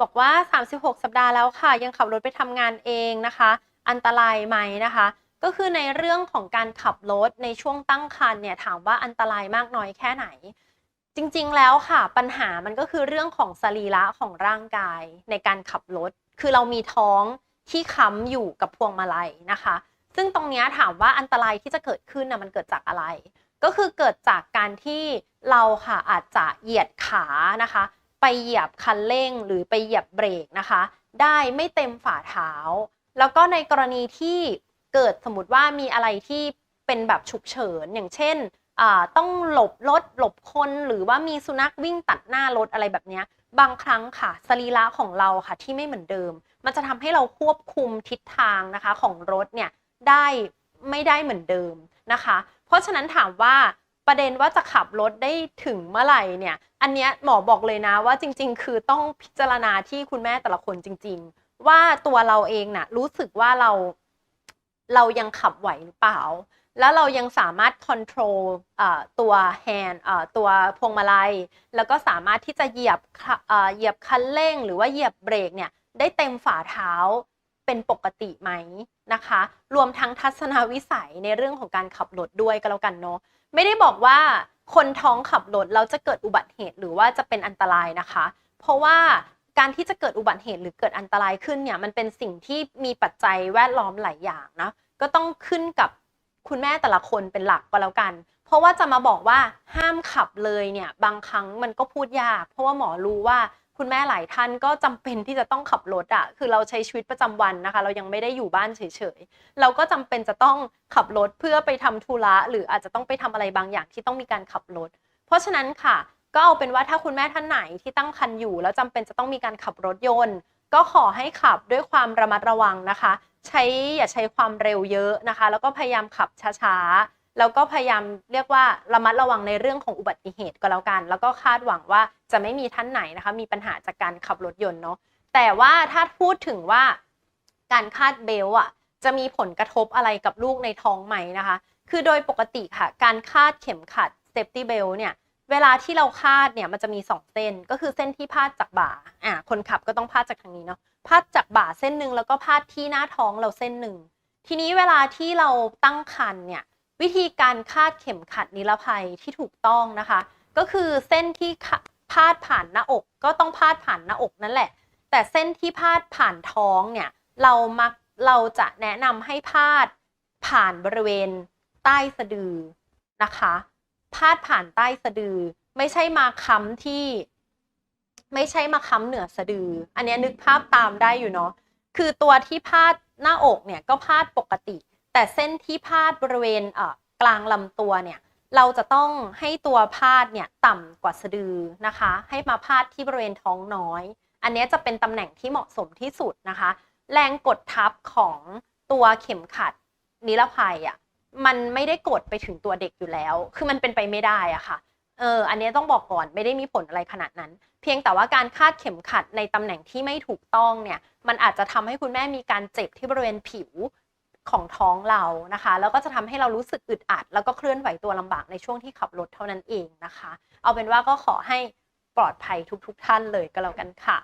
บอกว่า 36 สัปดาห์แล้วค่ะ ยังขับรถไปทำงานเองนะคะ อันตรายไหมนะคะ ก็คือในเรื่องของการขับรถในช่วงตั้งครรภ์เนี่ยถามว่าอันตรายมากน้อยแค่ไหน จริงๆแล้วค่ะ ปัญหามันก็คือเรื่องของสรีระของร่างกายในการขับรถ คือเรามีท้องที่ค้ำอยู่กับพวงมาลัยนะคะ ซึ่งตรงนี้ถามว่าอันตรายที่จะเกิดขึ้นนะมันเกิดจากอะไร ก็คือเกิดจากการที่เราค่ะอาจจะเหยียดขานะคะ ไปเหยียบคันเร่งหรือไปเหยียบเบรกนะคะ ได้ไม่เต็มฝ่าเท้า แล้วก็ในกรณีที่เกิดสมมติว่ามีอะไรที่เป็นแบบฉุกเฉินอย่างเช่นต้องหลบรถหลบคนหรือว่ามีสุนัขวิ่งตัดหน้ารถอะไรแบบนี้บางครั้งค่ะสรีระของเราค่ะที่ไม่เหมือนเดิม มันจะทำให้เราควบคุมทิศทางนะคะของรถเนี่ยได้ไม่ได้เหมือนเดิมนะคะ เพราะฉะนั้นถามว่า ประเด็นว่าจะขับรถได้ถึงเมื่อไหร่เนี่ย อันเนี้ยหมอบอกเลยนะว่าจริง ๆ คือต้องพิจารณาที่คุณแม่แต่ละคนจริง ๆ ว่าตัวเราเองน่ะรู้สึกว่าเราเรายังขับไหวหรือเปล่า แล้วเรายังสามารถค o n t r o l ตัวแฮนด์ตัวพวงมาลัย แล้วก็สามารถที่จะเหยียบเหยียบคันเร่ง หรือว่าเหยียบเบรกเนี่ยได้เต็มฝ่าเท้า เป็นปกติไหมนะคะ รวมทั้งทัศนวิสัยในเรื่องของการขับรถด้วยก็แล้วกันเนาะไม่ได้บอกว่าคนท้องขับรถแล้วจะเกิดอุบัติเหตุหรือว่าจะเป็นอันตรายนะคะ เพราะว่าการที่จะเกิดอุบัติเหตุหรือเกิดอันตรายขึ้นเนี่ยมันเป็นสิ่งที่มีปัจจัยแวดล้อมหลายอย่างนะก็ต้องขึ้นกับคุณแม่แต่ละคนเป็นหลักก็แล้วกัน เพราะว่าจะมาบอกว่าห้ามขับเลยเนี่ยบางครั้งมันก็พูดยาก เพราะว่าหมอรู้ว่า คุณแม่หลายท่านก็จำเป็นที่จะต้องขับรถอะคือเราใช้ชีวิตประจำวันนะคะ เรายังไม่ได้อยู่บ้านเฉยๆ เราก็จำเป็นจะต้องขับรถเพื่อไปทำธุระหรืออาจจะต้องไปทำอะไรบางอย่างที่ต้องมีการขับรถ เพราะฉะนั้นค่ะ ก็เอาเป็นว่าถ้าคุณแม่ท่านไหนที่ตั้งครรภ์อยู่ แล้วจำเป็นจะต้องมีการขับรถยนต์ ก็ขอให้ขับด้วยความระมัดระวังนะคะ ใช้อย่าใช้ความเร็วเยอะนะคะ แล้วก็พยายามขับช้าๆ แล้วก็พยายามเรียกว่าระมัดระวังในเรื่องของอุบัติเหตุก็แล้วกัน แล้วก็คาดหวังว่าจะไม่มีท่านไหนนะคะ มีปัญหาจากการขับรถยนต์เนาะแต่ว่าถ้าพูดถึงว่าการคาดเบลต์อะจะมีผลกระทบอะไรกับลูกในท้องไหมนะคะ คือโดยปกติค่ะ การคาดเข็มขัด safety belt เนี่ยเวลาที่เราคาดเนี่ยมันจะมี 2 เส้นก็คือเส้นที่พาดจากบ่าอ่าคนขับก็ต้องพาดจากทางนี้เนาะพาดจากบ่าเส้นหนึ่งแล้วก็พาดที่หน้าท้องเราเส้นหนึ่งทีนี้เวลาที่เราตั้งครรภ์เนี่ย วิธีการคาดเข็มขัดนิรภัยที่ถูกต้องนะคะ ก็คือเส้นที่พาดผ่านหน้าอก ก็ต้องพาดผ่านหน้าอกนั่นแหละ แต่เส้นที่พาดผ่านท้องเนี่ยเรามักเราจะแนะนำให้พาดผ่านบริเวณใต้สะดือนะคะ พาดผ่านใต้สะดือ ไม่ใช่มาค้ำที่ ไม่ใช่มาค้ำเหนือสะดือ อันนี้นึกภาพตามได้อยู่เนาะคือตัวที่พาดหน้าอกเนี่ยก็พาดปกติ แต่เส้นที่พาดบริเวณเกลางลำตัวเนี่ยเราจะต้องให้ตัวพาดเนี่ยต่ำกว่าสะดือนะคะ ให้มาพาดที่บริเวณท้องน้อย อันนี้จะเป็นตำแหน่งที่เหมาะสมที่สุดนะคะ แรงกดทับของตัวเข็มขัดนิรภัยอะมันไม่ได้กดไปถึงตัวเด็กอยู่แล้ว คือมันเป็นไปไม่ได้อะค่ะเอออันนี้ต้องบอกก่อนไม่ได้มีผลอะไรขนาดนั้น เพียงแต่ว่าการคาดเข็มขัดในตำแหน่งที่ไม่ถูกต้องเนี่ยมันอาจจะทำให้คุณแม่มีการเจ็บที่บริเวณผิว ของท้องเรานะคะ แล้วก็จะทำให้เรารู้สึกอึดอัด แล้วก็เคลื่อนไหวตัวลำบากในช่วงที่ขับรถเท่านั้นเองนะคะ เอาเป็นว่าก็ขอให้ปลอดภัยทุกๆทท่านเลยก็แล้วกันค่ะ